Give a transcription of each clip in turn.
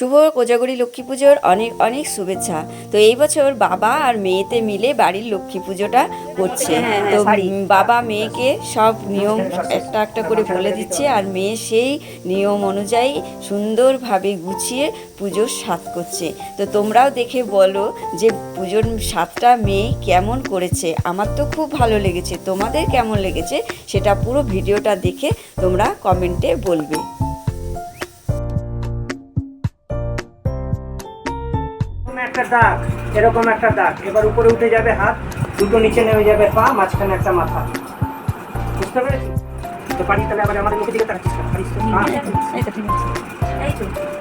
শুভ কোজাগরি লক্ষ্মী পুজোর অনেক অনেক শুভেচ্ছা। তো এই বছর বাবা আর মেয়েতে মিলে বাড়ির লক্ষ্মী পুজোটা করছে তো বাবা মেয়েকে সব নিয়ম একটা একটা করে বলে দিচ্ছে আর মেয়ে সেই নিয়ম অনুযায়ী সুন্দরভাবে গুছিয়ে পুজোর স্বাদ করছে। তো তোমরাও দেখে বলো যে পুজোর স্বাদটা মেয়ে কেমন করেছে। আমার তো খুব ভালো লেগেছে। তোমাদের কেমন লেগেছে সেটা পুরো ভিডিওটা দেখে তোমরা কমেন্টে বলবে। একটা দাগ এরকম একটা দাগ। এবার উপরে উঠে যাবে হাত দুটো নিচে নেমে যাবে পা মাঝখানে একটা মাথা। বুঝতে পেরেছি তো পারি তাহলে আবার আমাদের মুখের দিকে তাকাচ্ছিস পারিস তো? হ্যাঁ।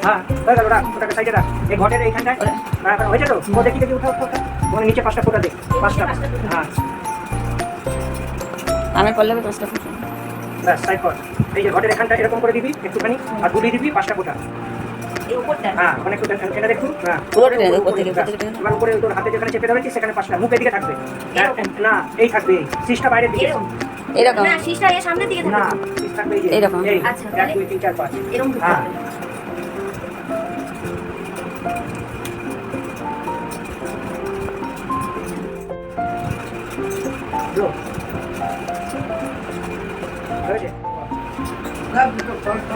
হ্যাঁ হয়ে গেল রাখ ওটাকে সাইডে রাখ। এই ঘটের এইখানটায়। হ্যাঁ, হ্যাঁ, হয়েছে তো? ও দেখি দেখি উঠা ওখানে নিচে পাঁচটা ফোটা দে। পাঁচটা হ্যাঁ। আমার পল্লবে পাঁচটা ব্যাস সাইড কর। এই যে ঘটের এখানটা এরকম করে দিবি একটুখানি আর গুলি দিবি পাঁচটা ফোটা। হ্যাঁ একটু দেখুন হ্যাঁ। পুরোটা টেনে উপর থেকে, উপর। থেকে টেনে দেবো। এবার উপরে তোর হাতে যেখানে চেপে ধরেছিস সেখানে পাঁচটা মুখের দিকে থাকবে। হ্যাঁ, না এই থাকবে এই। সিসটা বাইরের দিকে। এরকম। না শীষটা এর সামনের দিকে না থাকে থাকবে এরকম। আচ্ছা, এরকম হ্যাঁ?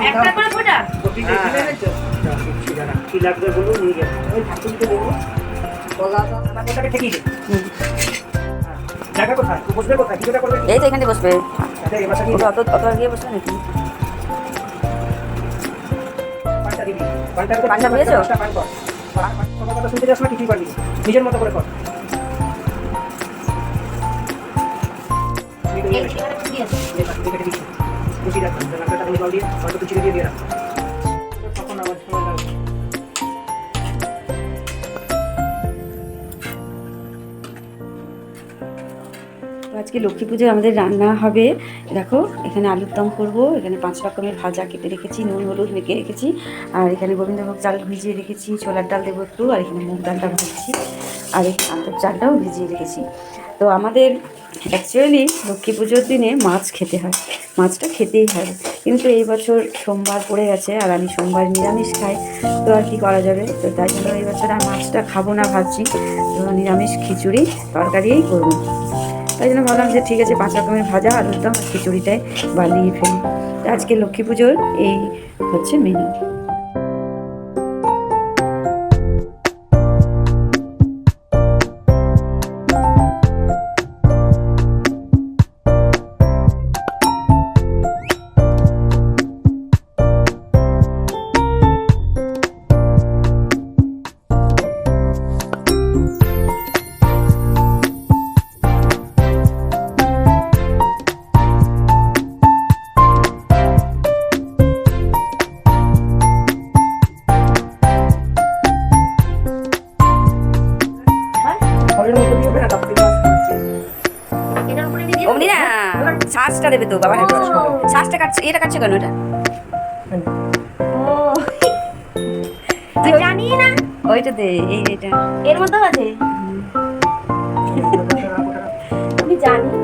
একটা করে ফোটা। কি লাগবে বলুন নিয়ে যাব ঠাকুরকে দেবো। হ্যাঁ। এই তো এখানে বসবে আচ্ছা, অত অত বসবে নাকি পানটা কথা শুনতে যাস না, কিছুই পারবি নিজের মতো করে কর। খুশি রাখ, তুমি জল দিয়ে, অল্প একটু দিয়ে দিয়ে রাখ। তো আজকে লক্ষ্মী পুজোয় আমাদের রান্না হবে। দেখো, এখানে আলুর দম করব, এখানে পাঁচ রকমের ভাজা কেটে রেখেছি, নুন, হলুদ মেখে রেখেছি, আর এখানে গোবিন্দভোগ চাল ভিজিয়ে রেখেছি, ছোলার ডাল দেবো একটু, আর এখানে মুগ ডালটা ভাজছি, আর এই আলুর চালটাও ভিজিয়ে রেখেছি। তো আমাদের অ্যাকচুয়ালি লক্ষ্মী পুজোর দিনে মাছ খেতে হয়, মাছটা খেতেই হয়। কিন্তু এই বছর সোমবার পড়ে গেছে, আর আমি সোমবার নিরামিষ খাই, তো আর কি করা যাবে? তো তাই জন্য এই বছর আর মাছটা খাব না ভাবছি, তো নিরামিষ খিচুড়ি তরকারিই করব তাই জন্য ভাবলাম যে ঠিক আছে পাঁচ রকমের ভাজা আলুর দম খিচুড়িটাই বানিয়ে ফেলি। আজকে লক্ষ্মী পুজোর এই হচ্ছে মেনু অমনি না? শ্বাসটা দেবে তো বাবা। শ্বাসটা কাটছে এটা কাটছে কেন এটা? তুই জানি না? ওইটা দে এই এটা। এর মধ্যে আছে? আমি জানি।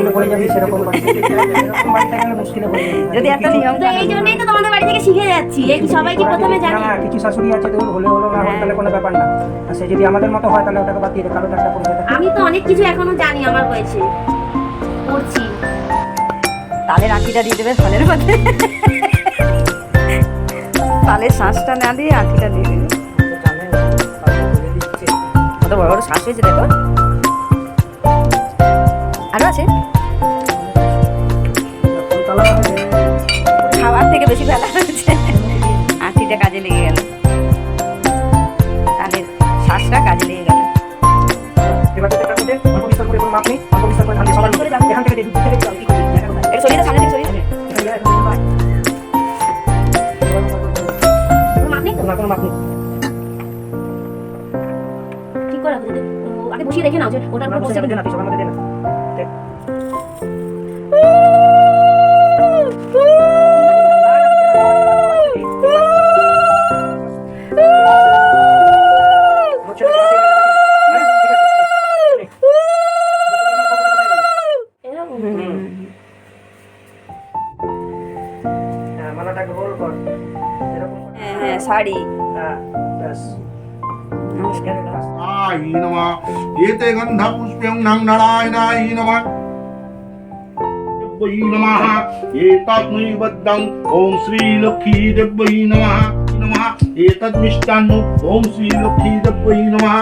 মুশকিলে পড়ে যাবি সেরকম মুশকিলে পড়ে যদি একটা নিয়ম তো এই জন্যই তো তোমাদের বাড়ি থেকে শিখে যাচ্ছি এই সবাই কি প্রথমে জানি। না, কিছু শাশুড়ি আছে তো হলে হলো না তাহলে কোনো ব্যাপার না। আর সে যদি আমাদের মতো হয় তাহলে ওটাকে বাদ দিয়ে দে, একটা করবে আমি তো অনেক কিছু এখনও জানি আমার বয়সে। করছি তালের আঁটিটা দিয়ে দেবে ফলের মধ্যে। তালের শ্বাসটা না দিয়ে আঁটিটা দিয়ে দেবে। কত বড় বড় শ্বাস হয়েছে দেখো। আরও আছে? খাবার থেকে বেশি বেলা হয়েছে আঁটিটা কাজে লেগে গেল তালের শ্বাসটা কাজে লেগে গেল একটা করে করে কোনো মাপ নেই অল্প বিস্তার করে ধান দিয়ে সবার মধ্যে থেকে হ্যাঁ শাড়ি। হ্যাঁ ব্যাস। নমস্কার আই নমা এতে গন্ধা পুষ্পং নাং নারায়ণাই নমা দেব্যই নমঃ এতাত্মৈ বদ্দং ওম শ্রী লক্ষ্মী দেব্যই নমঃ নমঃ এতদ্ মিষ্টান্ন ওম শ্রী লক্ষ্মী দেব্যই নমঃ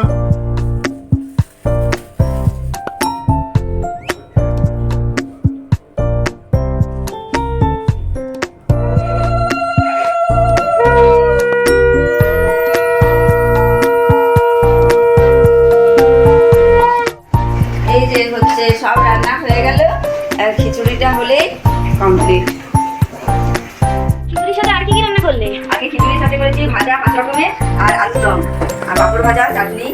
হচ্ছে সব রান্না হয়ে গেল আর খিচুড়িটা হলেই কমপ্লিট খিচুড়ির সাথে আর কি কি রান্না করলে? আগে খিচুড়ির সাথে করেছি ভাজা পাঁচ রকমের আর আলুর দম আর পাঁপড় ভাজা চাটনি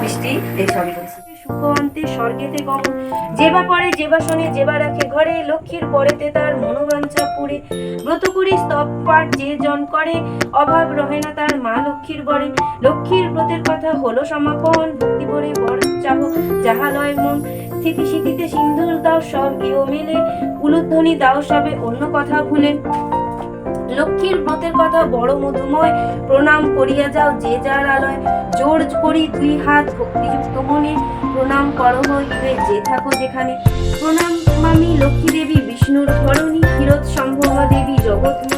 মিষ্টি এইসবই করেছি। সুখ অন্তে স্বর্গেতে গমন। যেবা পরে যেবা শোনে যেবা রাখে ঘরে, লক্ষ্মীর পরেতে তার মনোবাঞ্ছা পুরে। ব্রত করি স্তব পাঠ যে জন করে, অভাব রহে না তার মা লক্ষ্মীর বরে লক্ষ্মীর ব্রতের কথা হলো সমাপন, ভক্তি ভরে বর চাহ, যাহা লয় মন। স্থিতি স্মৃতিতে সিন্ধুর দাও সব ইও মেলে উলুধ্বনি দাও সবে অন্য কথা ভুলে। লক্ষ্মীর ব্রতের কথা, বড় মধুময় প্রণাম করিয়া যাও, যে যার আলয়। জোর করি দুই হাত ভক্তিযুক্ত মনে প্রণাম করো হইবে যে থাকো যেখানে। প্রণাম মামি লক্ষ্মী দেবী বিষ্ণুর ধরণী ক্ষীরত সম্ভবা দেবী, জগৎ